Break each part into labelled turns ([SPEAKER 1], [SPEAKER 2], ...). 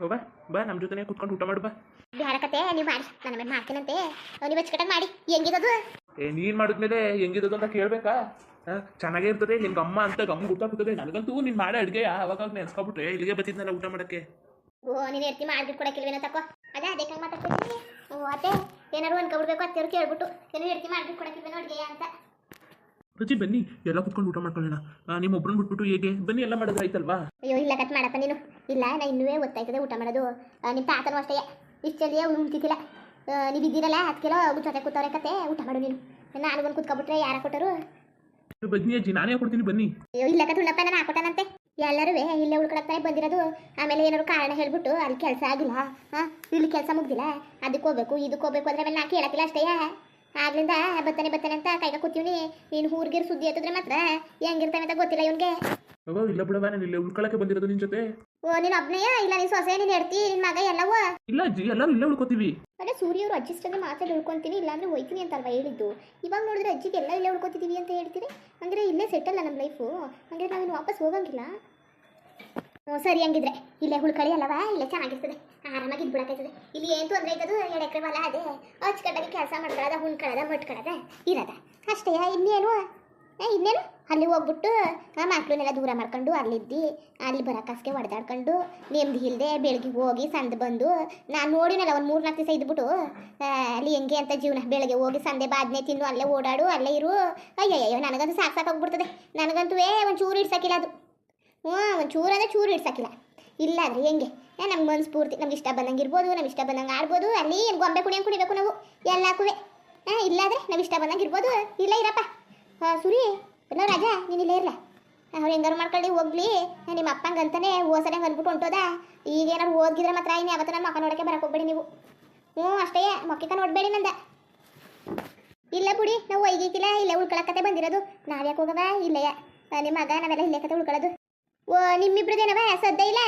[SPEAKER 1] ಬಾ ಬಾ ನಮ್ಮ ಜೊತೆ ಕುತ್ಕೊಂಡು ಊಟ ಮಾಡು ಬಾ.
[SPEAKER 2] ಬ್ಯಾರ ಕತೆ ನೀವು ಮಾಡಿ ನನ್ನ ಮೇಲೆ ಮಾಡ್ತೀನಂತೆ. ನೀವು ಅಚ್ಚುಕಟ್ಟಾಗಿ ಮಾಡಿ ಹೆಂಗಿದದು?
[SPEAKER 1] ಏ ನೀನು ಮಾಡಿದ್ಮೇಲೆ ಹೆಂಗಿದದು ಅಂತ ಕೇಳಬೇಕಾ? ಚೆನ್ನಾಗೇ ಇರ್ತದೆ ನಿನ್ಗೆ ಅಮ್ಮ ಅಂತ ಗಮ್ಮ ಗೊತ್ತಾಗ್ತದೆ ನನಗಂತೂ ನೀನು ಮಾಡೋ ಅಡುಗೆ ಅವಾಗ ನೆನ್ಸ್ಕೊಬಿಟ್ರೆ ಇಲ್ಲಿಗೆ ಬತ್ತಿದ್ನಲ್ಲ ಊಟ ಮಾಡೋಕ್ಕೆ.
[SPEAKER 2] ಓ ನೀನು ಎತ್ತಿ ಮಾಡ್ಬಿಟ್ಟು ಕೊಡಕ್ಕಿಲ್ವೇನೋ ತಕೋ. ಅದೇ ಅದೇ ಕಂಗೆ ಮಾತಾಡ್ತೀನಿ ಓ ಅದೇ ಏನಾರು ಅನ್ಕೊಬಿಡ್ಬೇಕು ಅತ್ತೆಯವ್ರು ಕೇಳ್ಬಿಟ್ಟು ಏನೋ ಎತ್ತಿ ಮಾಡ್ಬಿಟ್ಟು ಕೊಡಕ್ಕಿಲ್ವೇನೋ ಅಡುಗೆ ಅಂತ.
[SPEAKER 1] ರಜಿ ಬನ್ನಿ. ಎಲ್ಲ ಕುತ್ಕೊಂಡು ಊಟ ಮಾಡ್ಕೊಳ್ಳೋಣ. ನಿಮ್ಮ ಒಬ್ಬರನ್ನ ಬಿಟ್ಬಿಟ್ಟು ಹೇಗೆ? ಬನ್ನಿ ಎಲ್ಲ ಮಾಡೋದು ಆಯ್ತಲ್ವಾ?
[SPEAKER 2] ಅಯ್ಯೋ ಇಲ್ಲ ಕಟ್ ಮಾಡಪ್ಪ ನೀನು. ಇಲ್ಲ ನಾ ಇನ್ನೂ ಗೊತ್ತಾಯ್ತದೆ ಊಟ ಮಾಡೋದು. ನಿಮ್ಮ ತಾತನೂ ಅಷ್ಟೇ. ಇಷ್ಟು ಜಲ್ದಿಯೇ ಉಳ್ತಿದ್ದಿಲ್ಲ ನೀವು ಇದ್ದೀರಲ್ಲ ಅದಕ್ಕೆಲ್ಲ ಜೊತೆ ಕೂತವ್ರೆ ಕತೆ. ಊಟ ಮಾಡು ನೀನು. ನಾನು ಬಂದು ಕೂತ್ಕೊಬಿಟ್ರೆ ಯಾರ ಕೊಟ್ಟರು?
[SPEAKER 1] ಬನ್ನಿ ಅಜ್ಜಿ ನಾನೇ ಕೊಡ್ತೀನಿ ಬನ್ನಿ.
[SPEAKER 2] ಅಯ್ಯೋ ಇಲ್ಲ ಕತ್ ಉಳ್ಳಪ್ಪ ನಾನು ಹಾಕೊಟ್ಟನಂತೆ. ಎಲ್ಲರೂ ಇಲ್ಲೇ ಉಳ್ಕೊಳಕ್ತಾನೆ ಬಂದಿರೋದು. ಆಮೇಲೆ ಏನಾದ್ರು ಕಾರಣ ಹೇಳ್ಬಿಟ್ಟು ಅಲ್ಲಿ ಕೆಲಸ ಆಗಿಲ್ಲ. ಹಾಂ ಇಲ್ಲಿ ಕೆಲಸ ಮುಗ್ದಿಲ್ಲ. ಅದಕ್ಕೆ ಹೋಗ್ಬೇಕು ಇದಕ್ಕೆ ಹೋಗ್ಬೇಕು ಅಂದ್ರೆ ಆಮೇಲೆ ನಾ ಕೇಳಕ್ಕಿಲ್ಲ ಅಷ್ಟೇ. ಆಗ್ಲಿಂದ ಬತ್ತಾನೆ ಬತ್ತಾನೆ ಅಂತ ಕೈಗ ಕೂತೀವ್ನಿ. ನೀನು ಹೂರ್ಗಿರ್ ಸುದ್ದಿ ಎತ್ತಿದ್ರೆ ಮಾತ್ರ ಹೆಂಗಿರ್ತಾನೆ ಅಂತ ಗೊತ್ತಿಲ್ಲ ಇವನ್ಗೆ.
[SPEAKER 1] ಅವ ಇಲ್ಲ ಬಿಡವ ನಾನು ಇಲ್ಲೇ ಉಳ್ಕೊಳಕ್ಕೆ ಬಂದಿರೋದು ನಿನ್ನ ಜೊತೆ.
[SPEAKER 2] ಓ ನೀನು ಒಬ್ನೆಯ ಇಲ್ಲ ನೀನು ಸೊಸೆ ನೀನ್ ಹೆಡ್ತಿ? ನಿನ್ ಮಗ ಎಲ್ಲವೂ?
[SPEAKER 1] ಇಲ್ಲ ಅಜ್ಜಿ ಎಲ್ಲರೂ ಇಲ್ಲೇ ಉಳ್ಕೋತೀವಿ.
[SPEAKER 2] ಅದೇ ಸೂರ್ಯವರು ಅಜ್ಜಿಸ್ಟಲ್ಲಿ ಮಾತಾಡಿ ಉಳ್ಕೊಂತೀನಿ ಇಲ್ಲಾಂದ್ರೆ ಹೋಯ್ತೀನಿ ಅಂತಲ್ವಾ ಹೇಳಿದ್ದು. ಇವಾಗ ನೋಡಿದ್ರೆ ಅಜ್ಜಿಗೆ ಎಲ್ಲ ಇಲ್ಲೇ ಉಳ್ಕೋತಿದೀವಿ ಅಂತ ಹೇಳ್ತೀರಿ? ಅಂದ್ರೆ ಇಲ್ಲೇ ಸೆಟ್ಟಲ್ಲ ನಮ್ಮ ಲೈಫು ಅಂದ್ರೆ ನಾವಿನ್ನು ವಾಪಸ್ ಹೋಗಂಗಿಲ್ಲ? ಸರಿ ಹಂಗಿದ್ರೆ. ಇಲ್ಲೇ ಹುಳ್ಕಳಿ ಅಲ್ಲವಾ? ಇಲ್ಲೇ ಚೆನ್ನಾಗಿರ್ತದೆ. ಆರಾಮಾಗಿ ಇದ್ಬಿಡಕ್ಕಾಯ್ತದೆ ಇಲ್ಲಿ ಏನ್ ತೊಂದರೆ ಇದ್ದದು ಎರಡು ಎಕರೆ ಹೊಲ ಅದೇ. ಅಚ್ಚುಕಟ್ಟಾಗಿ ಕೆಲಸ ಮಾಡ್ಕೊಳ್ಳೋದ ಹುಣ್ಕೊಳ್ಳೋದ ಮಟ್ಕೊಳ್ಳೋದ ಇರದ. ಅಷ್ಟೇ ಇನ್ನೇನು? ಇನ್ನೇನು? ಅಲ್ಲಿ ಹೋಗ್ಬಿಟ್ಟು, ಆ, ಮಕ್ಳನ್ನೆಲ್ಲ ದೂರ ಮಾಡ್ಕೊಂಡು ಅಲ್ಲಿದ್ದು. ಅಲ್ಲಿ ಬರೋಕಾಸ್ಗೆ ಹೊಡೆದಾಡ್ಕೊಂಡು ನೆಮ್ಮದಿ ಇಲ್ಲದೆ ಬೆಳಗ್ಗೆ ಹೋಗಿ ಸಂದ್ ಬಂದು, ನಾನು ನೋಡಿನಲ್ಲ, ಒಂದು ಮೂರು ನಾಲ್ಕು ದಿವಸ ಇದ್ಬಿಟ್ಟು ಅಲ್ಲಿ ಹೆಂಗೆ ಅಂತ ಜೀವನ. ಬೆಳಗ್ಗೆ ಹೋಗಿ ಸಂದೆ ಬಾದ್ನೆ ತಿನ್ನು, ಅಲ್ಲೇ ಓಡಾಡು, ಅಲ್ಲೇ ಇರು. ಅಯ್ಯಯ್ಯೋ ನನಗಂತೂ ಸಾಕು ಸಾಕಾಗ್ಬಿಡ್ತದೆ. ನನಗಂತೂ ಒಂದು ಚೂರು ಇಡ್ಸಕ್ಕಿಲ್ಲ ಅದು. ಹ್ಞೂ ಚೂರು ಅಂದರೆ ಚೂರು ಇಡ್ಸಕ್ಕಿಲ್ಲ. ಇಲ್ಲ ಅಂದರೆ ಹೆಂಗೆ? ನಮ್ಗೆ ಮನಸ್ಫೂರ್ತಿ ನಮ್ಗೆ ಇಷ್ಟ ಬಂದಂಗೆ ಇರ್ಬೋದು ನಮ್ಗೆ ಇಷ್ಟ ಬಂದಂಗೆ ಆಡ್ಬೋದು ಅಲ್ಲಿ ಏನು ಗೊಂಬೆ ಕುಣಿಯಂಗೆ ಕುಣಿಬೇಕು ನಾವು ಎಲ್ಲಕ್ಕೂ ಹಾಂ ಇಲ್ಲಾಂದ್ರೆ ನಾವು ಇಷ್ಟ ಬಂದಂಗೆ ಇರ್ಬೋದು ಇಲ್ಲ ಇರಪ್ಪ. ಸುರಿ ಇಲ್ಲ ರಾಜ, ನೀನು ಇಲ್ಲೇ ಇರಲ್ಲ ಅವ್ರು ಹೆಂಗಾರು ಮಾಡ್ಕೊಳ್ಳಿ ಹೋಗ್ಲಿ. ನಿಮ್ಮ ಅಪ್ಪಂಗೆ ಅಂತಾನೆ ಓಸನೆ ಅಂದ್ಬಿಟ್ಟು ಹೊಂಟೋದ? ಈಗ ಏನಾರು ಓದಿದ್ರೆ ಮಾತ್ರ ಇನ್ನು ಯಾವತ್ತ ನನ್ನ ಮಕ್ಕ ನೋಡೋಕ್ಕೆ ಬರಕ್ಕೆ ನೀವು. ಹ್ಞೂ, ಅಷ್ಟೇ, ಮೊಕ್ಕಿಕ ನೋಡಬೇಡಿ ನಂದ. ಇಲ್ಲ ಬಿಡಿ, ನಾವು ಒಯ್ಗಿಕ್ಕಿಲ್ಲ ಇಲ್ಲೇ ಉಳ್ಕೊಳಕತೆ ಬಂದಿರೋದು. ನಾವ್ಯಾಕೆ ಹೋಗವ ಇಲ್ಲೇ ನಿಮ್ಮ ಮಗ, ನಾವೆಲ್ಲ ಇಲ್ಲೇ ಕತೆ ಉಳ್ಕೊಳ್ಳೋದು ಓ ನಿಮ್ಮಿಬ್ರದೇನವ ಸದ್ದ ಇಲ್ಲ?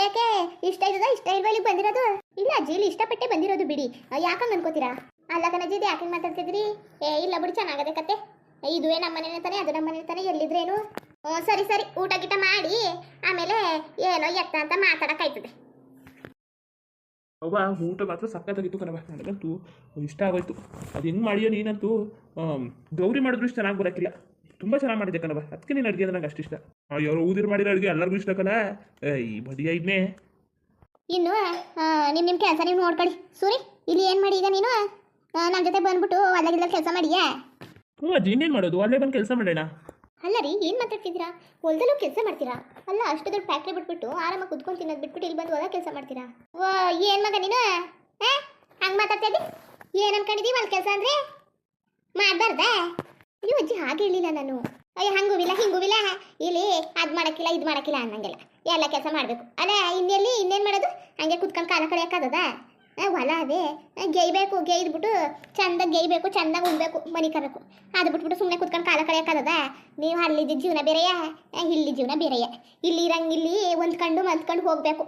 [SPEAKER 2] ಯಾಕೆ? ಇಷ್ಟ ಇದ್ದದ ಇಷ್ಟ ಇಲ್ವಾ ಇಲ್ಲಿಗೆ ಬಂದಿರೋದು? ಇಲ್ಲ ಅಜ್ಜಿ, ಇಲ್ಲಿ ಇಷ್ಟಪಟ್ಟೆ ಬಂದಿರೋದು ಬಿಡಿ. ಯಾಕಂಗೆ ಅನ್ಕೋತೀರಾ? ಅಲ್ಲ ಕಣಜ್ಜಿ, ಇದು ಯಾಕೆ ಮಾತಾಡ್ತಿದ್ರಿ? ಏ, ಇಲ್ಲ ಬಿಡಿ, ಚೆನ್ನಾಗದೆ ಕತೆ. ಇದುವೇ ನಮ್ಮ ಮನೇನೆ ತಾನೆ, ಅದು ನಮ್ಮ ಮನೇನೆ ತಾನೆ, ಎಲ್ಲಿದ್ರೇನು? ಹ್ಞೂ ಸರಿ ಸರಿ, ಊಟ ಗೀಟ ಮಾಡಿ, ಆಮೇಲೆ ಏನೋ ಎತ್ತ ಅಂತ ಮಾತಾಡಕ್ಕಾಯ್ತದೆ
[SPEAKER 1] ಅವ್ವ, ಊಟ ಮಾತ್ರ ಸಕ್ಕತ್ತಾಗಿತ್ತು ಕಣವ ನನಗಂತೂ ಇಷ್ಟ ಆಗೋಯ್ತು. ಅದು ಹೆಂಗೆ ಮಾಡಿಯೋ ನೀನಂತೂ ಗೌರಿ ಮಾಡಿದ್ರು ಚೆನ್ನಾಗಿ ಬರೋಕ್ಕಿಲ್ಲ ತುಂಬ ಚೆನ್ನಾಗಿ ಮಾಡಿದೆ ಕಣವ ಅದಕ್ಕೆ ನೀನು ಅಡುಗೆ ಅಂದ್ರೆ ನಂಗೆ ಅಷ್ಟಿಷ್ಟ ಅಯ್ಯೋ ಊದಿರು ಮಾಡಿರೋ ಅಡುಗೆ ಎಲ್ಲರಿಗೂ ಇಷ್ಟ ಕಣ. ಈ ಬದಿಯ ಇದನ್ನೇ
[SPEAKER 2] ಇನ್ನು ನಿಮ್ಮ ನಿಮ್ಮ ಕೆಲಸ ನೀವು ನೋಡ್ಕೊಳ್ಳಿ. ಸೂರಿ ಇಲ್ಲಿ ಏನು ಮಾಡಿ ಈಗ ನೀನು? ನನ್ನ ಜೊತೆ ಬಂದ್ಬಿಟ್ಟು ಹೊಲಗಿಲ್ಲ ಕೆಲಸ ಮಾಡಿಯಾ?
[SPEAKER 1] ಹ್ಞೂ ಅಜ್ಜಿ ಇನ್ನೇನು ಮಾಡೋದು? ಅಲ್ಲೇ ಬಂದು ಕೆಲಸ ಮಾಡೋಣ
[SPEAKER 2] ಅಲ್ಲ ರೀ ಏನು ಮಾತಾಡ್ತಿದ್ದೀರಾ? ಹೊಲದಲ್ಲೂ ಕೆಲಸ ಮಾಡ್ತೀರಾ? ಅಲ್ಲ ಅಷ್ಟು ದೊಡ್ಡ ಫ್ಯಾಕ್ಟ್ರಿ ಬಿಟ್ಬಿಟ್ಟು ಆರಾಮಾಗಿ ಕುತ್ಕೊಂಡು ತಿನ್ನೋದು ಬಿಟ್ಬಿಟ್ಟು ಇಲ್ಲಿ ಬಂದು ಹೊಲ ಕೆಲಸ ಮಾಡ್ತೀರಾ? ಓ ಏನು ಮಗ ನೀನು? ಹಾಂ ಹಂಗೆ ಮಾತಾಡ್ತಾ ಇದ್ದಿ ಏನು ಅನ್ಕೊಂಡಿದ್ದೀವಿ ಅಲ್ಲಿ ಕೆಲಸ ಅಂದರೆ? ಮಾಡಬಾರ್ದಾ? ಅಯ್ಯೋ, ಅಜ್ಜಿ, ಹಾಗೆ ಹೇಳಿಲ್ಲ ನಾನು. ಅಯ್ಯೋ ಹಂಗುವಿಲ್ಲ ಹಿಂಗುವಿಲ್ಲ ಇಲ್ಲಿ ಅದು ಮಾಡೋಕ್ಕಿಲ್ಲ, ಇದು ಮಾಡೋಕ್ಕಿಲ್ಲ ಅನ್ನಂಗಿಲ್ಲ. ಎಲ್ಲ ಕೆಲಸ ಮಾಡಬೇಕು. ಅಲ್ಲ, ಇನ್ನೆಲ್ಲಿ, ಇನ್ನೇನು ಮಾಡೋದು? ಹಂಗೆ ಕುತ್ಕೊಂಡು ಕಾಲ ಕಳೆಯೋಕ್ಕಾಗದ ಹೊಲ ಅದೇ. ಗೇಯ್ಬೇಕು, ಗೆಯ್ದ್ಬಿಟ್ಟು ಚಂದ ಗೆಯ್ಬೇಕು ಚಂದಾಗಿ ಉಣ್ಬೇಕು, ಮನೆ ಕರಬೇಕು. ಅದು ಬಿಟ್ಬಿಟ್ಟು ಸುಮ್ಮನೆ ಕುತ್ಕೊಂಡು ಕಾಲ ಕಳೆಯೋಕ್ಕಾಗದ ನೀವು ಅಲ್ಲಿದ್ದ ಜೀವನ ಬೇರೆಯ? ಇಲ್ಲಿ ಜೀವನ ಬೇರೆಯ. ಇಲ್ಲಿ ಇರಂಗಿಲ್ಲಿ ಹೊಂದ್ಕೊಂಡು ಮಲ್ತ್ಕೊಂಡು ಹೋಗಬೇಕು.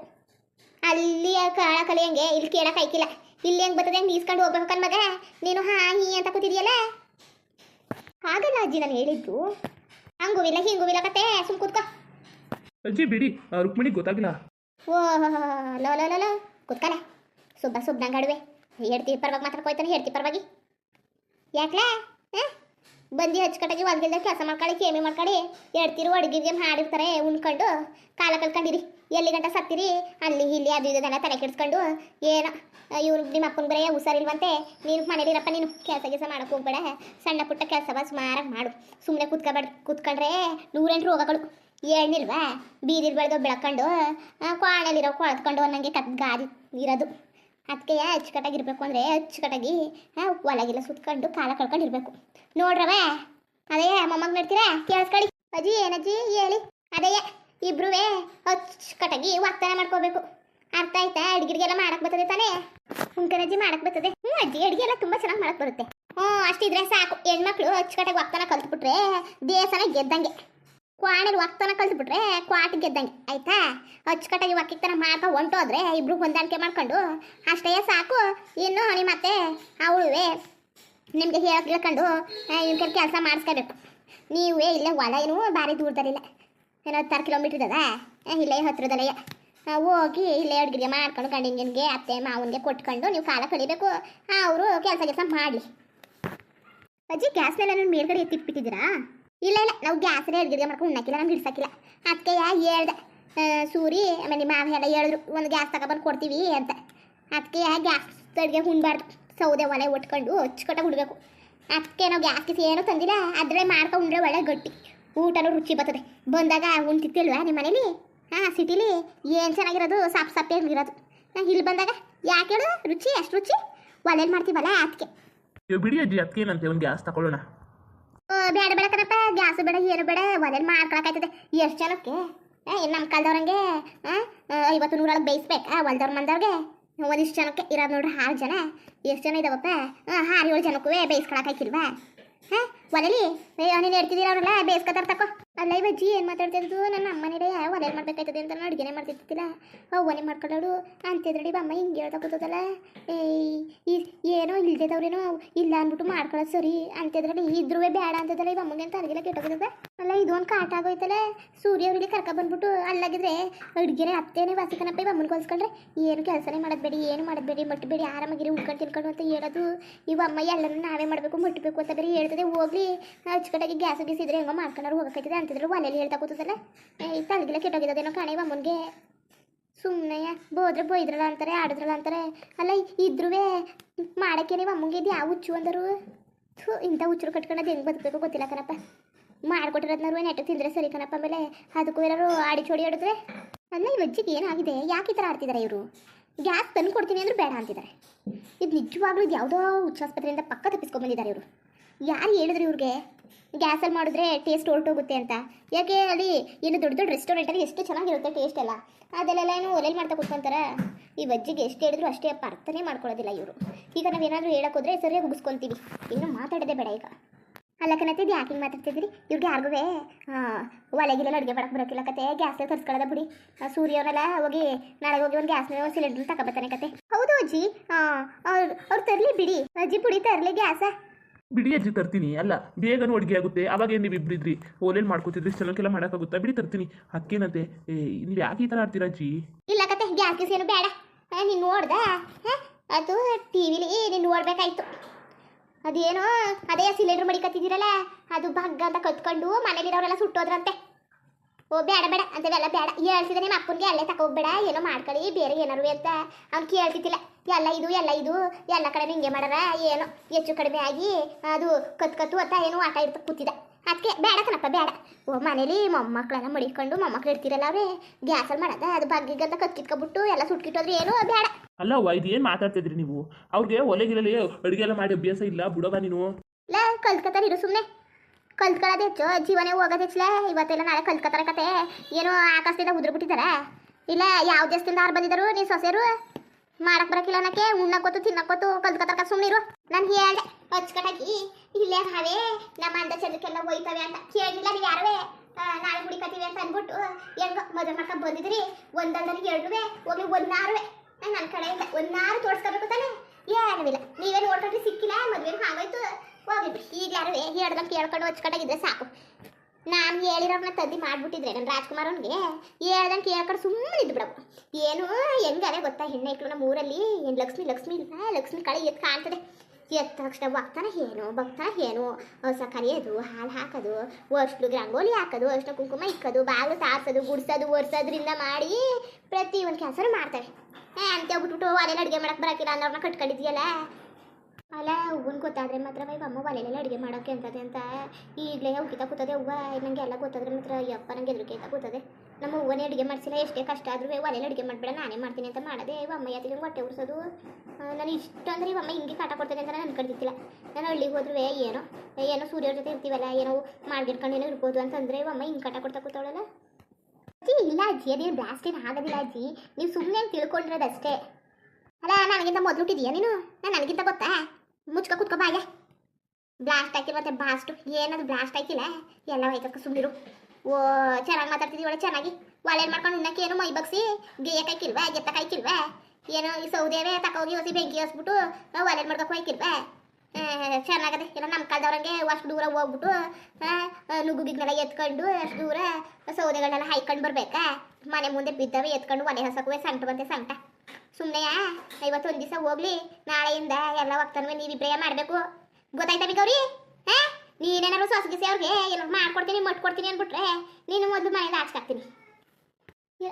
[SPEAKER 2] ಅಲ್ಲಿ ಕಾಳ ಕಲಿಯಂಗೆ, ಇಲ್ಲಿ ಕೇಳಕ್ಕೆ ಆಯ್ಕಿಲ್ಲ. ಇಲ್ಲಿ ಹೆಂಗೆ ಬರ್ತದೆ, ಹಂಗೆ ಈಸ್ಕೊಂಡು ಹೋಗ್ಬೇಕು ಮಗ? ನೀನು ಹಾ, ಹೀ ಅಂತ ಕೂತಿದೆಯಲ್ಲ? ಹಾಗಲ್ಲ ಅಜ್ಜಿ ನಾನು ಹೇಳಿದ್ದು. ಹಂಗುವಿಲ್ಲ ಹಿಂಗುವಿಲ್ಲ ಕತೆ ಸುಮ್ ಕೂತ್ಕೋ.
[SPEAKER 1] ಅಜ್ಜಿ ಬಿಡಿ ರುಕ್ಮಿಣಿಗೆ ಗೊತ್ತಾಗಿಲ್ಲ.
[SPEAKER 2] ಓ ಲೋ ಲೋ ಲೋ ಲೋ ಕುತ್ಕಲೆ ಸುಬ್ಬ ಸುಬ್ಬನಂಗೆ ಆಡುವೆ ಹೇಳ್ತಿ ಪರವಾಗಿ ಮಾತಾಡ್ಕೋಯ್ತಾನೆ ಹೇಳ್ತಿ ಪರವಾಗಿ. ಯಾಕ್ಲಾ? ಬಂದು ಹಚ್ಕಟ್ಟಾಗಿ ಹೊಲ್ಗಿಲ್ದ ಕೆಲಸ ಮಾಡ್ಕೊಳ್ಳಿ ಕೇಮಿ ಮಾಡ್ಕೊಳ್ಳಿ ಎಡ್ತಿರು ಅಡುಗೆಗೆ ಮಾಡಿರ್ತಾರೆ ಉಣ್ಕೊಂಡು ಕಾಲ ಕಳ್ಕೊಂಡಿರಿ. ಎಲ್ಲಿ ಗಂಟ ಸತ್ತಿರಿ? ಅಲ್ಲಿ ಇಲ್ಲಿ ಅದು ಇದನ್ನೆಲ್ಲ ತಲೆ ಕೆಡಿಸ್ಕೊಂಡು, ಏನೋ ಇವ್ರು ನಿಮ್ಮ ಅಪ್ಪನ ಬರೆಯ ಹುಷಾರಿಲ್ವಂತೆ. ನೀನು ಮನೇಲಿರಪ್ಪ ನೀನು ಕೆಲಸ ಕೆಲಸ ಮಾಡಕ್ಕೆ ಹೋಗ್ಬೇಡ. ಸಣ್ಣ ಪುಟ್ಟ ಕೆಲಸವ ಸುಮಾರಾಗಿ ಮಾಡು. ಸುಮ್ಮನೆ ಕೂತ್ಕೊಬೇಡ, ಕೂತ್ಕೊಂಡ್ರೆ ನೂರೆಂಟು ರೋಗಗಳು. ಏಳ್ನಿಲ್ವಾ ಬೀದಿರ್ಬಾರ್ದು ಬೆಳಕೊಂಡು ಬೆಳ್ಕೊಂಡು ಕೊಳ್ತ್ಕೊಂಡು ಅನ್ನಂಗೆ ಕತ್ ಗಾದಿ ಇರೋದು. ಅದಕ್ಕೆ ಅಚ್ಚುಕಟ್ಟಾಗಿರ್ಬೇಕು ಅಂದರೆ ಅಚ್ಚುಕಟ್ಟಾಗಿ ಒಳಗಿಲ್ಲ ಸುತ್ಕೊಂಡು, ಕಾಲ ಕಳ್ಕೊಂಡು ಇರಬೇಕು. ನೋಡ್ರವ? ಅದೇ ಮೊಮ್ಮಗ್ ನೋಡ್ತೀರಾ? ಕೇಳಿಸ್ಕೊಳ್ಳಿ. ಅಜ್ಜಿ, ಏನಜ್ಜಿ, ಹೇಳಿ. ಅದೇ ಇಬ್ರುವೆ ಅಚ್ಚುಕಟ್ಟಾಗಿ ವಾಗ್ತಾನ ಮಾಡ್ಕೋಬೇಕು. ಅರ್ಥ ಆಯ್ತಾ? ಎಲ್ಲ ಮಾಡಕ್ ಬರ್ತದೆ ತಾನೇ? ಅಜ್ಜಿ ಮಾಡಕ್ ಬರ್ತದೆ. ಹ್ಞೂ ಅಜ್ಜಿ ಅಡ್ಗೆ ಎಲ್ಲ ತುಂಬ ಚೆನ್ನಾಗಿ ಮಾಡಕ್ ಬರುತ್ತೆ. ಹ್ಞೂ ಅಷ್ಟಿದ್ರೆ ಸಾಕು. ಹೆಣ್ಮಕ್ಳು ಅಚ್ಚುಕಟ್ಟಾಗಿ ಕಲ್ತು ಕಲ್ತ್ಬಿಟ್ರೆ ದೇಶನ ಗೆದ್ದಂಗೆ. ಕ್ವಾಣಿ ಒಕ್ತಾನ ಕಲ್ತ್ಬಿಟ್ರೆ ಕ್ವಾಟ್ ಗೆದ್ದಂಗೆ. ಆಯ್ತಾ? ಅಚ್ಚುಕಟ್ಟಾಗಿ ವಾಕಿತನ ಮಾಡ್ಕೊ ಹೊಂಟೋದ್ರೆ ಇಬ್ರು ಹೊಂದಾಣಿಕೆ ಮಾಡ್ಕೊಂಡು ಅಷ್ಟೇ ಸಾಕು. ಇನ್ನು ನಿಮ್ಮ ಮತ್ತೆ ಅವಳುವೆ ನಿಮಗೆ ಹೇಳಕ್ ಹೇಳ್ಕೊಂಡು ಇವ್ನ ಕೆಲಸ ಮಾಡಿಸ್ಕೋಬೇಕು ನೀವೇ ಇಲ್ಲೇ ಹೊಲ ಏನು ಭಾರಿ ದೂರದಲ್ಲಿಲ್ಲ. ಏನೋ ಹತ್ತಾರು ಕಿಲೋಮೀಟ್ರ್ ಇದ್ದದ ಇಲ್ಲೇ ಹತ್ರದಲ್ಲಯ್ಯ ಹೋಗಿ ಇಲ್ಲೇ ಅಡುಗೆ ಮಾಡ್ಕೊಂಡು ಗಂಡಿಗೆ ಅತ್ತೆ ಮಾವನಿಗೆ ಕೊಟ್ಕೊಂಡು ನೀವು ಕಾಲ ಕಳಿಬೇಕು. ಅವರು ಕೆಲಸ ಕೆಲಸ ಮಾಡಲಿ. ಅಜ್ಜಿ ಗ್ಯಾಸ್ ಮೇಲೆ ನನ್ನ ಮೇಲ್ಗಡೆ ಎತ್ತಿಟ್ಬಿಟ್ಟಿದ್ದೀರಾ? ಇಲ್ಲ ಇಲ್ಲ, ನಾವು ಗ್ಯಾಸಲ್ಲೇ ಅಡುಗೆ ಮಾಡ್ಕೊಂಡು ಉಣ್ಣಕ್ಕಿಲ್ಲ ನಮ್ಗೆ ಇಡ್ಸಕ್ಕಿಲ್ಲ ಅದಕ್ಕೆ ಹೇಳ್ದೆ. ಸೂರಿ, ಆಮೇಲೆ ಮಾವ ಎಲ್ಲ ಹೇಳಿದ್ರು, ಒಂದು ಗ್ಯಾಸ್ ತಗೊಬಂದು ಕೊಡ್ತೀವಿ ಅಂತ. ಅದಕ್ಕೆ ಗ್ಯಾಸ್ ಅಡುಗೆ ಉಣ್ಬಾರ್ದು. ಸೌದೆ, ಒಲೆ ಒಟ್ಕೊಂಡು ಹಚ್ಕೊಟ್ಟಾಗ ಉಡ್ಬೇಕು ಅದಕ್ಕೆ ನಾವು ಗ್ಯಾಸ್ ಗೀಸ್ ಏನೂ ತಂದಿಲ್ಲ. ಅದರಲ್ಲೇ ಮಾಡ್ಕೊಂಡು ಉಂಡ್ರೆ ಒಳ್ಳೆ ಗಟ್ಟಿ. ಊಟನೂ ರುಚಿ ಬರ್ತದೆ. ಬಂದಾಗ ಉಣ್ತಿತ್ತಿಲ್ವಾ ನಿಮ್ಮ ಮನೇಲಿ? ಹಾಂ ಸಿಟಿಲಿ ಏನು ಚೆನ್ನಾಗಿರೋದು ಸಾಪ್ ಸಾಪೇ ಇರೋದು ನಾ ಇಲ್ಲಿ ಬಂದಾಗ ಯಾಕೆ ಹೇಳು? ರುಚಿ ಅಷ್ಟು ರುಚಿ? ಒಲೆಯಲ್ಲಿ ಮಾಡ್ತೀವಲ್ಲ ಅದಕ್ಕೆ
[SPEAKER 1] ಬಿಡಿ ಅಜ್ಜಿ ಅದಕ್ಕೇನಂತೆ ಒಂದು ಗ್ಯಾಸ್ ತಗೊಳ್ಳೋಣ.
[SPEAKER 2] ಓ, ಬೇಡ ಬೇಡ ಕಣಪ್ಪ. ಗ್ಯಾಸ್ ಬೇಡ ಏನು ಬೇಡ. ಒಲೆಯಲ್ಲಿ ಮಾಡ್ಕೊಳಕಾಯ್ತದೆ. ಎಷ್ಟು ಜನಕ್ಕೆ? ಏನು ನಮ್ಮ ಕಾಲದವ್ರಂಗೆ ಐವತ್ತು ನೂರೊಳಗೆ ಬೇಯಿಸ್ಬೇಕಾ ಹೊಲ್ದವ್ರ ಮಂದವ್ರಿಗೆ. ಒಂದಿಷ್ಟು ಜನಕ್ಕೆ ಇರೋದು ನೋಡ್ರಿ ಆರು ಜನ. ಎಷ್ಟು ಜನ ಇದಾವಪ್ಪ? ಹಾಂ ಆರು ಏಳು ಜನಕ್ಕೂ ಬೇಯಿಸ್ಕೊಳಕಾಯ್ಕಿಲ್ವಾ ಹಾಂ ಒಲೆಲಿ ನೀನು ಹೇಳ್ತಿದ್ದೀರ ಅವ್ರಲ್ಲ ಬೇಯಿಸ್ಕೊತಾರ ತಕೋ. ಅಲ್ಲ ಅಜ್ಜಿ ಏನು ಮಾತಾಡ್ತಿದ್ದು ನನ್ನ ಅಮ್ಮನಿಡೆ ಒಲೆ ಮಾಡ್ಬೇಕಾಯ್ತದೆ ಅಂತ ನಾನು ಮಾಡ್ತಿರ್ತಿಲ್ಲ ಒನೆ ಮಾಡ್ಕೊಳ್ಳೋಡು ಅಂತಿದ್ರಡಿ ಬಮ್ಮ, ಹಿಂಗೆ ಹೇಳ್ತಾ ಕೂತದಲ್ಲ. ಏಯ್, ಈ ಏನೋ ಇಲ್ದಿದ್ದವ್ರೇನೋ ಇಲ್ಲ ಅಂದ್ಬಿಟ್ಟು ಮಾಡ್ಕೊಳ್ಳೋದು ಸರಿ ಅಂತಿದ್ರಡಿ. ಇದ್ರೂ ಬೇಡ ಅಂತದಲ್ಲ ಈ ಅಮ್ಮಗೆ ಅಂತ ಅಡುಗೆಲ್ಲ ಕೆಟ್ಟೋಗಿದ್ದದ ಅಲ್ಲ, ಇದೊಂದು ಕಾಟ ಆಗೋಯ್ತಲ್ಲ. ಸೂರ್ಯ ಅವ್ರಿಗೆ ಕರ್ಕ ಬಂದ್ಬಿಟ್ಟು ಅಲ್ಲಾಗಿದ್ರೆ ಅಡುಗೆನೆ ಅತ್ತೇನೆ ವಾಸಿಕನಪ್ಪ ಈ ಅಮ್ಮನ ಕೊಲ್ಸ್ಕೊಂಡ್ರೆ ಏನು ಕೆಲಸನೇ ಮಾಡೋದ್ಬೇಡಿ, ಏನು ಮಾಡೋದ್ಬೇಡಿ ಮಟ್ಟಬೇಡಿ ಆರಾಮಾಗಿರಿ, ಉಳ್ಕೊಂಡು ತಿನ್ಕೊಂಡು ಅಂತ ಹೇಳೋದು. ಇವ ಅಮ್ಮ ಎಲ್ಲರೂ ನಾವೇ ಮಾಡಬೇಕು ಮುಟ್ಟಬೇಕು ಅಂತ ಬೇರೆ ಹೇಳ್ತದೆ. ಹೋಗ್ಲಿ, ಅಚ್ಚುಕಟ್ಟಾಗಿ ಗ್ಯಾಸ್ ಬಿಸಿದ್ರೆ ಹೆಂಗೋ ಮಾಡ್ಕೊಂಡ್ರು ಹೋಗಕ್ಕೈತದೆ ಅಂತಿದ್ರು ಮನೇಲಿ ಹೇಳ್ತಾ ಕೂತದಲ್ಲ. ಈ ತಲೆಗಿಲ್ಲ ಕೆಟ್ಟೋಗಿದ್ದೇನೋ ಕಾಣೆ ಅಮ್ಮನಿಗೆ ಸುಮ್ಮನೆ ಬೋದ್ರೆ ಬೈದ್ರಲ್ಲ ಅಂತಾರೆ, ಆಡಿದ್ರಲ್ಲ ಅಂತಾರೆ. ಅಲ್ಲ ಇದ್ರೂ ಮಾಡಕ್ಕೆ ನೀವು ಅಮ್ಮಂಗೆ ಇದು ಯಾವ ಹುಚ್ಚು ಅಂದರು. ಥೂ, ಇಂಥ ಹುಚ್ಚರು ಕಟ್ಕೊಂಡು ಹೆಂಗೆ ಬದುಕಬೇಕು ಗೊತ್ತಿಲ್ಲ ಕಣಪ್ಪ. ಮಾಡ್ಕೊಟ್ಟಿರೋದ್ನವ್ರು ನೆಟ್ಟು ತಿಂದರೆ ಸರಿ ಕಣಪ್ಪ ಆಮೇಲೆ. ಅದಕ್ಕೂ ಏನಾರು ಆಡಿ ಚೋಡಿ ಆಡಿದ್ರೆ ಅಲ್ಲ ಈ ಅಜ್ಜಿಗೆ ಏನಾಗಿದೆ? ಯಾಕೆ ಈ ಥರ ಆಡ್ತಿದ್ದಾರೆ ಇವರು? ಗ್ಯಾಸ್ ತಂದು ಕೊಡ್ತೀನಿ ಅಂದ್ರೆ ಬೇಡ ಅಂತಿದ್ದಾರೆ ಇದು ನಿಜವಾಗ್ಲೂ ಇದು ಯಾವುದೋ ಹುಚ್ಚಾಸ್ಪತ್ರೆಯಿಂದ ಪಕ್ಕ ತಪ್ಪಿಸ್ಕೊಂಡ್ಬಂದಿದ್ದಾರೆ ಇವರು. ಯಾರು ಹೇಳಿದ್ರು ಇವ್ರಿಗೆ? ಗ್ಯಾಸಲ್ಲಿ ಮಾಡಿದ್ರೆ ಟೇಸ್ಟ್ ಹೊರಟೋಗುತ್ತೆ ಅಂತ. ಯಾಕೆ ಅಲ್ಲಿ ಏನು ದೊಡ್ಡ ದೊಡ್ಡ ರೆಸ್ಟೋರೆಂಟಲ್ಲಿ ಎಷ್ಟು ಚೆನ್ನಾಗಿರುತ್ತೆ ಟೇಸ್ಟ್ ಎಲ್ಲ. ಅದೆಲ್ಲ ಏನು ಒಲೆಯಲ್ಲಿ ಮಾಡ್ತಾ ಕೂತ್ಕೊಂತಾರೆ? ಈ ವಜ್ಜಿಗೆ ಎಷ್ಟು ಹೇಳಿದ್ರು ಅಷ್ಟೇ ಅರ್ಥನೇ ಮಾಡ್ಕೊಳ್ಳೋದಿಲ್ಲ ಇವರು. ಈಗ ನಾವೇನಾದರೂ ಹೇಳೋಕೋದ್ರೆ ಸರಿಯಾಗಿ ಮುಗಿಸ್ಕೊತೀವಿ. ಇನ್ನು ಮಾತಾಡೋದೇ ಬೇಡ ಈಗ. ಅಲ್ಲ ಕಣತಿದ್ದು ಯಾಕೆ ಹಿಂಗೆ ಮಾತಾಡ್ತಿದ್ರಿ ಇವ್ರಿಗೆ ಯಾರಿಗೂ ಒಲೆಗಿಲ್ಲ ಅಡುಗೆ ಮಾಡಕ್ಕೆ ಬರೋಕಿಲ್ಲ ಕತೆ. ಗ್ಯಾಸ್ ತರಿಸ್ಕೊಳ್ಳೋದ ಬಿಡಿ. ಆ, ಸೂರ್ಯವನೆಲ್ಲ ಹೋಗಿ ನಾಳೆ ಹೋಗಿ ಒಂದು ಗ್ಯಾಸ್ನ ಒಂದು ಸಿಲಿಂಡರ್ ತಗೊಬರ್ತಾನೆ ಕತೆ. ಹೌದು ಅಜ್ಜಿ. ಅವ್ರು ತರಲಿ ಬಿಡಿ. ಅಜ್ಜಿ ಪುಡಿ ತರಲಿ ಗ್ಯಾಸ
[SPEAKER 1] ಬಿಡಿ ಅಜ್ಜಿ ತರ್ತೀನಿ. ಅಲ್ಲ, ಬೇಗನೂ ಅಡುಗೆ ಆಗುತ್ತೆ. ಅವಾಗ ಏನು ನೀವು ಇಬ್ಬರಿದ್ರಿ ಓಲೇಲಿ ಮಾಡ್ಕೊತಿದ್ರಿ ಜನಕ್ಕೆಲ್ಲ ಮಾಡೋಕ್ಕಾಗುತ್ತಾ? ಬಿಡಿ ತರ್ತೀನಿ. ಅಕ್ಕೇನಂತೆ? ಏ, ನೀವು ಯಾಕೆ ಈ ಥರ ಆಡ್ತೀರಾ ಅಜ್ಜಿ?
[SPEAKER 2] ಇಲ್ಲ ಕತೆ, ಗ್ಯಾಸ್ ಗೀಸ್ ಏನು ಬೇಡ. ನೀನು ನೋಡ್ದ? ಅದು ಟಿ ವಿಲಿ ನೀನು ನೋಡ್ಬೇಕಾಯ್ತು. ಅದೇನೋ, ಅದೇ ಸಿಲಿಂಡರ್ ಮಡಿಕತ್ತಿದ್ದೀರಲ್ಲ, ಅದು ಬಗ್ಗ ಅಂತ ಕತ್ಕೊಂಡು ಮನೇಲಿರೋರೆಲ್ಲ ಸುಟ್ಟೋದ್ರಂತೆ. ಓ, ಬೇಡ ಬೇಡ ಅಂತೆಲ್ಲ ಬೇಡ. ಹೇಳ್ತಿದ್ದೆ ನಿಮ್ಮ ಅಪ್ಪನಿಗೆ, ಅಲ್ಲೇ ತಗೋಗ್ಬೇಡ ಏನೋ ಮಾಡ್ಕೊಳ್ಳಿ, ಬೇರೆ ಏನಾರು ಅಂತ ಅವ್ನು ಕೇಳ್ತಿದ್ದಿಲ್ಲ. ಎಲ್ಲ ಇದು ಎಲ್ಲ ಇದು ಎಲ್ಲ ಕಡೆ ಹಿಂಗೆ ಮಾಡಾರ ಏನೋ ಹೆಚ್ಚು ಕಡಿಮೆ ಆಗಿ ಅದು ಕತ್ ಕತ್ತು ಅಂತ ಏನೋ ಆಟ ಇರ್ತ ಕೂತಿದ್ದ. ಅದಕ್ಕೆ ಬೇಡ ಕಣಪ್ಪ ಬೇಡ ಓ ಮನೇಲಿ ಮೊಮ್ಮಕ್ಕಳನ್ನ ಮಡಿಕೊಂಡು ಮೊಮ್ಮಕ್ಳು ಇರ್ತಿರಲ್ಲ ಅವ್ರೆ ಗ್ಯಾಸಲ್ಲಿ ಮಾಡದ ಅದು ಬಗ್ಗಿಗಂತ ಕತ್ಕಿಟ್ಕೊಬಿಟ್ಟು ಎಲ್ಲ ಸುಟ್ಕಿಟ್ಟೋದ್ರೆ ಏನೋ ಬೇಡ
[SPEAKER 1] ಅಲ್ಲ ಇದು ಏನು ಮಾತಾಡ್ತಿದ್ರಿ ನೀವು? ಅವ್ರಿಗೆ ಒಲೆಗಿರಲಿ ಅಡುಗೆ ಎಲ್ಲ ಮಾಡಿ ಅಭ್ಯಾಸ ಇಲ್ಲ ಬಿಡೋಗ ನೀನು?
[SPEAKER 2] ಲೇ ಕಲ್ತ್ಕೊತಾರೆ ಇರು ಸುಮ್ಮನೆ ಕಲ್ತ್ಕೊಳ್ಳೋದು ಹೆಚ್ಚು ಜೀವನೇ ಹೋಗೋದು ಹೆಚ್ಚಲೇ ಇವತ್ತೆಲ್ಲ ನಾಳೆ ಕಲ್ತ್ಕೊತಾರೆ ಕತೆ. ಏನೋ ಆಕಾಶದಿಂದ ಉದುರ್ಬಿಟ್ಟಿದ್ದಾರೆ ಇಲ್ಲ ಯಾವ ದೇಶದಿಂದ ಆರು ಬಂದಿದ್ದರು ನೀ ಸೊಸೆರು? ಮಾಡಕ್ ಬರಕಿಲ್ಲ ಅನ್ನಕ್ಕೆ ಉಣ್ಣಕೋತು ತಿನ್ನಕೋತು ಕಲ್ತ್ಕೊತಾರ ಸುಮ್ಮನಿರು ನಾನು ಹೇಳ್ದೆ ಹಚ್ಕಟಾಕಿ ಇಲ್ಲೇ ಹಾವೇ ನಮ್ಮ ಅಂದ ಚಂದಕ್ಕೆಲ್ಲ ಹೋಯ್ತವೆ ಅಂತ. ಕೇಳಿಲ್ಲ ನೀವು ಯಾರವೇ? ನಾಳೆ ಹುಡಿಕತ್ತೀವಿ ಅಂತ ಅಂದ್ಬಿಟ್ಟು, ಹೆಂಗ ಮದುವೆ ಮಾಡ್ಕೊಂಡ್ ಬಂದಿದ್ರಿ. ಒಂದೊಂದನಿಗೆ ಎರಡುವೆ ಹೋಗಿ ಒಂದಾರುವೆ ನನ್ನ ಕಡೆಯಿಂದ ಒಂದಾರು ತೋರಿಸ್ಕೋಬೇಕು ತಾನೆ. ಏನಿಲ್ಲ ನೀವೇ ನೋಡ್ಕೊಂಡ್ರೆ ಸಿಕ್ಕಿಲ್ಲ ಮದುವೆ ಆಗೋಯ್ತು. ಹೋಗಿದ್ರಿ ಈಗ ಯಾರು ಹೇಳ್ದಂಗೆ ಕೇಳ್ಕೊಂಡು ಹಚ್ಕೊಂಡಾಗಿದ್ರೆ ಸಾಕು. ನಾನು ಹೇಳಿರೋನ ತದ್ದಿ ಮಾಡ್ಬಿಟ್ಟಿದ್ರೆ ನಮ್ಮ ರಾಜ್ಕುಮಾರ್ ಅವನಿಗೆ ಹೇಳ್ದಂಗೆ ಕೇಳ್ಕೊಂಡು ಸುಮ್ಮನೆ ಬಿಡಪ್ಪ ಏನು ಹೆಂಗಾರೆ ಗೊತ್ತಾ ಹೆಣ್ಣೈಕ್ಳು ನಮ್ಮ ಊರಲ್ಲಿ, ಏನು ಲಕ್ಷ್ಮಿ ಲಕ್ಷ್ಮಿ ಇಲ್ಲ, ಲಕ್ಷ್ಮಿ ಕಳೆ ಎತ್ತು ಕಾಣ್ತದೆ. ಎತ್ತ ತಕ್ಷಣ ಭಕ್ತನ ಏನು ಭಕ್ತಾನ ಏನು, ಹೊಸ ಕರಿಯೋದು, ಹಾಲು ಹಾಕೋದು, ಅಷ್ಟು ರಂಗೋಲಿ ಹಾಕೋದು, ಅಷ್ಟು ಕುಂಕುಮ ಇಕ್ಕೋದು, ಬಾಗಿಲು ತಾರ್ಸೋದು, ಗುಡ್ಸೋದು, ಒರ್ಸೋದ್ರಿಂದ ಮಾಡಿ ಪ್ರತಿ ಒಂದು ಕೆಲಸ ಮಾಡ್ತಾರೆ ಏ ಅಂತ ಹೋಗ್ಬಿಟ್ಬಿಟ್ಟು ಒಲೆಯಲ್ಲಿ ಅಡುಗೆ ಮಾಡಕ್ಕೆ ಬರೋಕ್ಕಿಲ್ಲ ಅನ್ನೋರನ್ನ ಕಟ್ಕೊಂಡಿದ್ಯಲ್ಲ. ಅಲ್ಲ ಹೂವನ್ ಗೊತ್ತಾದ್ರೆ ಮಾತ್ರ ಇವ ಅಮ್ಮ ಒಲೆಲೆಲ್ಲ ಅಡುಗೆ ಮಾಡೋಕೆ ಅಂತದೆ ಅಂತ. ಈಗಲೇ ಉಗಿತ ಕೂತದೆ ಹೂವ ನನಗೆ ಎಲ್ಲ ಗೊತ್ತಾದ್ರೆ ಮಾತ್ರ ಯಪ್ಪ ನಂಗೆ ಎದುರಿಗೆ ಅಂತ ಕೂತದೆ. ನಮ್ಮ ಹೂವನೇ ಅಡುಗೆ ಮಾಡಿಸಿಲ್ಲ, ಎಷ್ಟೇ ಕಷ್ಟ ಆದ್ರೂ ಒಲೆಯಲ್ಲಿ ಅಡುಗೆ ಮಾಡಬೇಡ, ನಾನೇ ಮಾಡ್ತೀನಿ ಅಂತ ಮಾಡದೆ ಇವ ಅಮ್ಮ ಯಾತಿಗೆ ಹೊಟ್ಟೆ ಉರ್ಸೋದು. ನಾನು ಇಷ್ಟು ಅಂದರೆ ಇವ ಅಮ್ಮ ಹಿಂಗೆ ಕಾಟ ಕೊಡ್ತೇನೆ ಅಂತ ನಾನು ಅನ್ಕೊಂಡಿದ್ದಿಲ್ಲ. ನಾನು ಹಳ್ಳಿಗೆ ಹೋದ್ರೂ ಏನೋ ಏನೋ ಸೂರ್ಯವ್ರ ಜೊತೆ ಇರ್ತೀವಲ್ಲ, ಏನೋ ಮಾಡ್ಗಿಡ್ಕೊಂಡು ಏನೋ ಇರ್ಬೋದು ಅಂತಂದ್ರೆ ಇವ ಅಮ್ಮ ಹಿಂಗೆ ಕಾಟ ಕೊಡ್ತಾ ಕೂತಾವಳಲ್ಲ. ಅಜ್ಜಿ, ಇಲ್ಲ ಅಜ್ಜಿ, ಅದೇನು ಬ್ಲಾಸ್ಟ್ ಏನು ಆಗೋದಿಲ್ಲ ಅಜ್ಜಿ. ನೀವು ಸುಮ್ಮನೆ ತಿಳ್ಕೊಂಡಿರೋದಷ್ಟೇ. ಅಲ್ಲ, ನನಗಿಂತ ಮೊದಲು ಹುಟ್ಟಿದೀಯ ನೀನು? ನಾನು ನನಗಿಂತ ಗೊತ್ತಾ? ಮುಚ್ಕ ಕುತ್ಕೋ ಬಾಯ ಬ್ಲಾಸ್ಟ್ ಹಾಕಿಲ್ಲ ಮತ್ತೆ ಬಾಸ್ಟು ಏನದು ಬ್ಲಾಸ್ಟ್ ಹಾಕಿಲ್ಲ ಎಲ್ಲ ಹೋಯ್ತಕ್ಕ ಸುಮ್ಮನಿರು ಓ, ಚೆನ್ನಾಗಿ ಮಾತಾಡ್ತಿದ್ದೀವಿ ಒಳ್ಳೆ, ಚೆನ್ನಾಗಿ. ಒಳ್ಳೆ ಮಾಡ್ಕೊಂಡು ಉಣ್ಣಕ್ಕೆ ಏನು ಮೈ ಬಗ್ಸಿ ಗೆತ್ತಕ್ಕೆ ಹಾಕಿಲ್ವಾ ಏನೋ ಈ ಸೌದೇವೆ ತಕೋಗಿ ಹೊಸಿ ಬೆಂಕಿ ಹಸ್ಬಿಟ್ಟು ನಾವು ಒಲೆ ಮಾಡ್ಕೊಕ್ಕೆ ಹೋಯ್ಕಿಲ್ವಾ ಚೆನ್ನಾಗದೆ. ಎಲ್ಲ ನಮ್ಮ ಕಾಲದವ್ರಂಗೆ ಅಷ್ಟು ದೂರ ಹೋಗ್ಬಿಟ್ಟು ನುಗ್ಗುಗಿಗ್ನೆಲ್ಲ ಎತ್ಕೊಂಡು, ಅಷ್ಟು ದೂರ ಸೌದೆಗಳನ್ನೆಲ್ಲ ಹಾಯ್ಕೊಂಡು ಬರ್ಬೇಕಾ? ಮನೆ ಮುಂದೆ ಬಿದ್ದವೆ ಎತ್ಕೊಂಡು ಒಲೆ ಹಸಕುವೆ, ಸಂಟು ಬಂತೆ ಸಂಕಟ ಸುಮ್ಮನೆ ಇವತ್ತು ಒಂದು ದಿವಸ ಹೋಗ್ಲಿ, ನಾಳೆಯಿಂದ ಎಲ್ಲ ಹೋಗ್ತಾನೆ ನೀವಿಬ್ರೇ ಮಾಡಬೇಕು. ಗೊತ್ತಾಯ್ತಾ ಗೌರಿ ಹಾ? ನೀನೇನಾದ್ರು ಸೊಸಗಿಸಿ ಅವ್ರಿಗೆ ಏನಾದ್ರು ಮಾಡ್ಕೊಡ್ತೀನಿ, ಮಟ್ಕೊಡ್ತೀನಿ ಅಂದ್ಬಿಟ್ರೆ ನೀನು ಮೊದಲು ಮನೇಲಿ ಹಾಕ್ತೀನಿ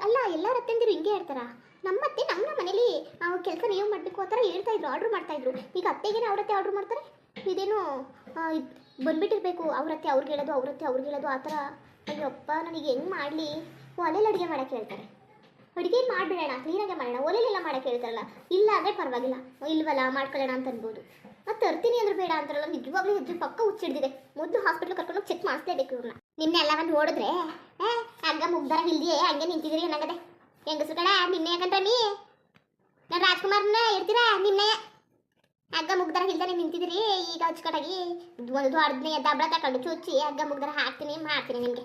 [SPEAKER 2] ಅಲ್ಲ, ಎಲ್ಲರ ಅತ್ತೆಂದಿರು ಹಿಂಗೆ ಹೇಳ್ತಾರ? ನಮ್ಮತ್ತೆ ನಮ್ಮ ಮನೇಲಿ ನಾವು ಕೆಲಸ ನೀವು ಮಾಡಬೇಕು ಆ ಥರ ಹೇಳ್ತಾ ಇದ್ರು, ಆರ್ಡ್ರ್ ಮಾಡ್ತಾ ಇದ್ರು. ಈಗ ಅತ್ತೆಗೇನೆ ಅವ್ರತ್ತೆ ಆರ್ಡ್ರ್ ಮಾಡ್ತಾರೆ? ಇದೇನು ಬಂದ್ಬಿಟ್ಟಿರ್ಬೇಕು ಅವ್ರತ್ತೆ ಅವ್ರಿಗೆ ಹೇಳೋದು ಅವ್ರತ್ತೆ ಅವ್ರಿಗೆ ಹೇಳೋದು, ಆ ಥರ. ಅಯ್ಯಪ್ಪ, ನನಗೆ ಹೆಂಗೆ ಮಾಡಲಿ? ಒಲೆಯಲ್ಲಿ ಅಡುಗೆ ಮಾಡೋಕ್ಕೆ ಹೇಳ್ತಾರೆ. ಅಡುಗೆ ಮಾಡಿಬಿಡೋಣ ಕ್ಲೀನಾಗೆ ಮಾಡೋಣ, ಒಲೆಲೆಲ್ಲ ಮಾಡೋಕ್ಕೆ ಹೇಳ್ತಾರಲ್ಲ, ಇಲ್ಲ ಅಂದರೆ ಪರವಾಗಿಲ್ಲ. ಇಲ್ವಲ್ಲ, ಮಾಡ್ಕೊಳ್ಳೋಣ ಅಂತ ಅನ್ಬೋದು. ಮತ್ತೆ ತರ್ತೀನಿ ಅಂದ್ರೆ ಬೇಡ ಅಂತಾರಲ್ಲ, ನಿಜವಾಗ್ಲೂ ಇದ್ರ ಪಕ್ಕ ಹುಚ್ಚಿಡ್ದಿದೆ ಮೊದಲು ಹಾಸ್ಪಿಟ್ಲ್ ಕರ್ಕೊಂಡು ಚೆಕ್ ಮಾಡಿಸ್ಲೇಬೇಕು ಇವ್ರನ್ನ. ನಿನ್ನೆ ಎಲ್ಲ ಒಂದು ನೋಡಿದ್ರೆ, ಏ ಹಂಗ ಮುಗ್ದಾರ ಇಲ್ದಿಯೇ, ಹಂಗೆ ನಿಂತಿದ್ದೀರಿ ಏನಾಗದೆ ಹೆಂಗಸು ಕಡೆ ನಿನ್ನೆ ಯಾಕಂತ ನೀ? ನಾನು ರಾಜ್ಕುಮಾರ್ನ ಇರ್ತೀರಾ, ನಿನ್ನೆ? ಹಗ್ಗ ಮುಗ್ದರ ಇಲ್ದಾನೆ ನಿಂತಿದ್ದೀರಿ, ಈಗ ಅಚ್ಚುಕಟ್ಟಾಗಿ ಒಂದು ಅರ್ಧನೇ ದಬ್ಬಳ ತಕೊಂಡು ಚುಚ್ಚಿ ಹಗ್ಗ ಮುಗ್ದರ ಹಾಕ್ತೀನಿ, ಮಾಡ್ತೀನಿ ನಿಮಗೆ